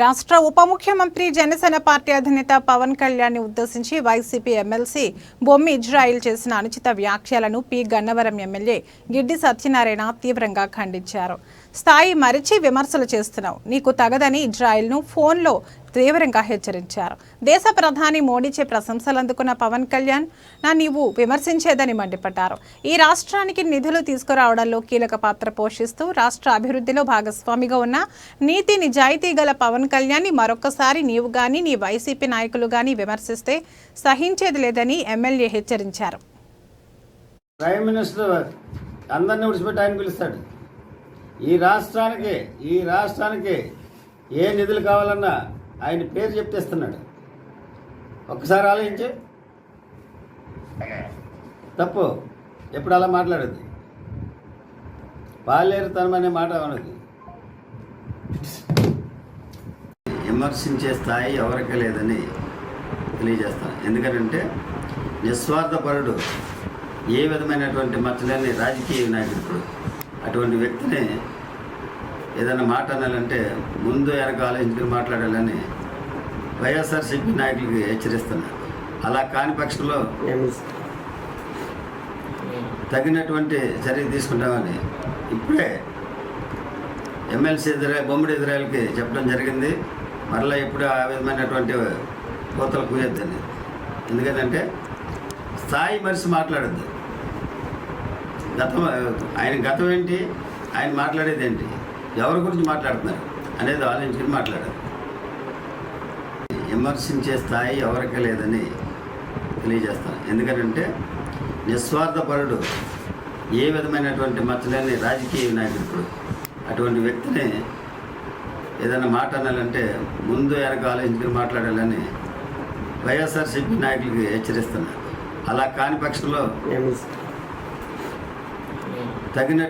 రాష్ట్ర ఉప ముఖ్యమంత్రి జనసేన పార్టీ అధినేత పవన్ కళ్యాణ్ని ఉద్దేశించి వైసీపీ ఎమ్మెల్సీ బొమ్మి ఇజ్రాయిల్ చేసిన అనుచిత వ్యాఖ్యలను పి. గన్నవరం ఎమ్మెల్యే గిడ్డి సత్యనారాయణ తీవ్రంగా ఖండించారు. స్థాయి మరిచి విమర్శలు చేస్తున్నావు. నీకు తగదని ఇజ్రాయిల్ను ఫోన్లో తీవ్రంగా హెచ్చరించారు. దేశ ప్రధాని మోడీచే ప్రశంసలు అందుకున్న పవన్ కళ్యాణ్ నా నీవు విమర్శించేదని మండిపడ్డారు. ఈ రాష్ట్రానికి నిధులు తీసుకురావడంలో కీలక పాత్ర పోషిస్తూ రాష్ట్ర అభివృద్ధిలో భాగస్వామిగా ఉన్న నీతి నిజాయితీ గల పవన్ కళ్యాణ్ మరొకసారి నీవు గాని నీ వైసీపీ నాయకులు గాని విమర్శిస్తే సహించేది లేదని ఎమ్మెల్యే హెచ్చరించారు. ప్రైమ్ మినిస్టర్ అందరిని విడిచిపెట్టి ఆయన పిలుస్తాడు. ఈ రాష్ట్రానికి ఈ రాష్ట్రానికి ఏ నిధులు కావాలన్నా ఆయన పేరు చెప్తేస్తున్నాడు ఒక్కసారి ఆలోచించు. తప్పు. ఎప్పుడు అలా మాట్లాడేది పాలేరుతనం అనే మాట ఉన్నది విమర్శించే స్థాయి ఎవరికి లేదని తెలియజేస్తాను. ఎందుకంటే నిస్వార్థపరుడు ఏ విధమైనటువంటి మచ్చలేని రాజకీయ నాయకుడు అటువంటి వ్యక్తిని ఏదైనా మాట అనాలంటే ముందు వెనక ఆలోచించుకుని మాట్లాడాలని వైఎస్ఆర్సీపీ నాయకులకి హెచ్చరిస్తున్నారు. అలా కాని పక్షంలో తగినటువంటి చర్య తీసుకుంటామని ఇప్పుడే ఎమ్మెల్సీ ఇజ్రాయల్ బొమ్మడి ఇజ్రాయల్కి చెప్పడం జరిగింది. మరలా ఇప్పుడు ఆ విధమైనటువంటి కోతలు కూయొద్దని. ఎందుకంటే స్థాయి మనిషి మాట్లాడద్దు. గతం ఆయన గతం ఏంటి? ఆయన మాట్లాడేది ఏంటి? ఎవరి గురించి మాట్లాడుతున్నారు? అనేది ఆలోచించుకుని మాట్లాడారు విమర్శించే స్థాయి ఎవరికి లేదని తెలియజేస్తాను. ఎందుకంటే నిస్వార్థపరుడు ఏ విధమైనటువంటి మచ్చలేని రాజకీయ నాయకుడు అటువంటి వ్యక్తిని ఏదైనా మాట అనాలంటే ముందు వెనక ఆలోచించుకుని మాట్లాడాలని వైఎస్ఆర్సీపీ నాయకులకి హెచ్చరిస్తున్నారు అలా కాని పక్షంలో తగినట్టు